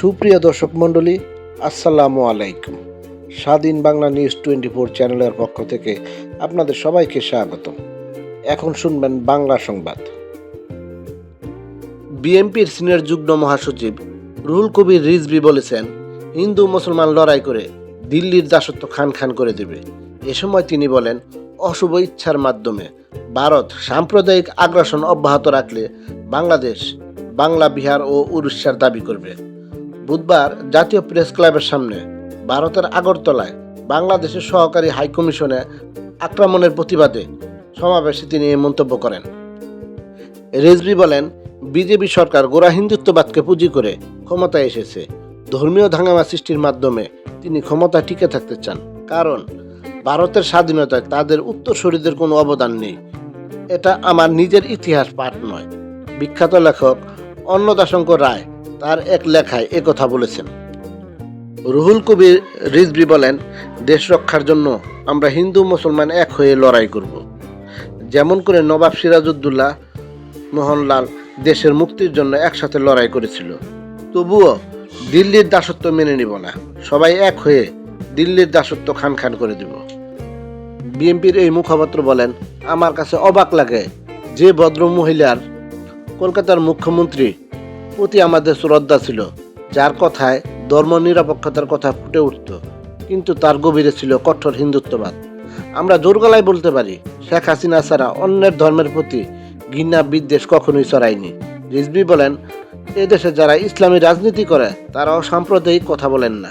সুপ্রিয় দর্শক মণ্ডলী, আসসালামু আলাইকুম। স্বাধীন বাংলা নিউজ টোয়েন্টি ফোর চ্যানেলের পক্ষ থেকে আপনাদের সবাইকে স্বাগত এখন শুনবেন বাংলা সংবাদ। বিএনপির সিনিয়র যুগ্ম মহাসচিব রুহুল কবির রিজভি বলেছেন, হিন্দু মুসলমান লড়াই করে দিল্লির দাসত্ব খান খান করে দেবে। এ সময় তিনি বলেন, অশুভ ইচ্ছার মাধ্যমে ভারত সাম্প্রদায়িক আগ্রাসন অব্যাহত রাখলে বাংলাদেশ বাংলা বিহার ও উড়িষ্যার দাবি করবে। বুধবার জাতীয় প্রেস ক্লাবের সামনে ভারতের আগরতলায় বাংলাদেশের সহকারী হাইকমিশনে আক্রমণের প্রতিবাদে সমাবেশে তিনি মন্তব্য করেন। রেজবি বলেন, বিজেপি সরকার গোড়া হিন্দুত্ববাদকে পুঁজি করে ক্ষমতায় এসেছে। ধর্মীয় ধাঙ্গামা সৃষ্টির মাধ্যমে তিনি ক্ষমতা টিকে থাকতে চান। কারণ, ভারতের স্বাধীনতায় তাদের উত্তরসূরিদের কোনো অবদান নেই। এটা আমার নিজের ইতিহাস পাঠ নয়। বিখ্যাত লেখক অন্নদাশঙ্কর রায় তার এক লেখায় একথা বলেছেন। রুহুল কবির রিজবি বলেন, দেশ রক্ষার জন্য আমরা হিন্দু মুসলমান এক হয়ে লড়াই করব। যেমন করে নবাব সিরাজউদ্দৌলা মোহনলাল দেশের মুক্তির জন্য একসাথে লড়াই করেছিল। তবুও দিল্লির দাসত্ব মেনে নিব না। সবাই এক হয়ে দিল্লির দাসত্ব খান খান করে দিব। বিএনপির এই মুখপাত্র বলেন, আমার কাছে অবাক লাগে যে ভদ্র মহিলার কলকাতার মুখ্যমন্ত্রী প্রতি আমাদের শ্রদ্ধা ছিল, যার কথায় ধর্ম নিরপেক্ষতার কথা ফুটে উঠত, কিন্তু তার গভীরে ছিল কঠোর হিন্দুত্ববাদ। আমরা জোর গলায় বলতে পারি, শেখ হাসিনা ছাড়া অন্যের ধর্মের প্রতি ঘৃণা বিদ্বেষ কখনোই চড়ায়নি রিজবি বলেন এদেশে যারা ইসলামী রাজনীতি করে, তারাও সাম্প্রদায়িক কথা বলেন না।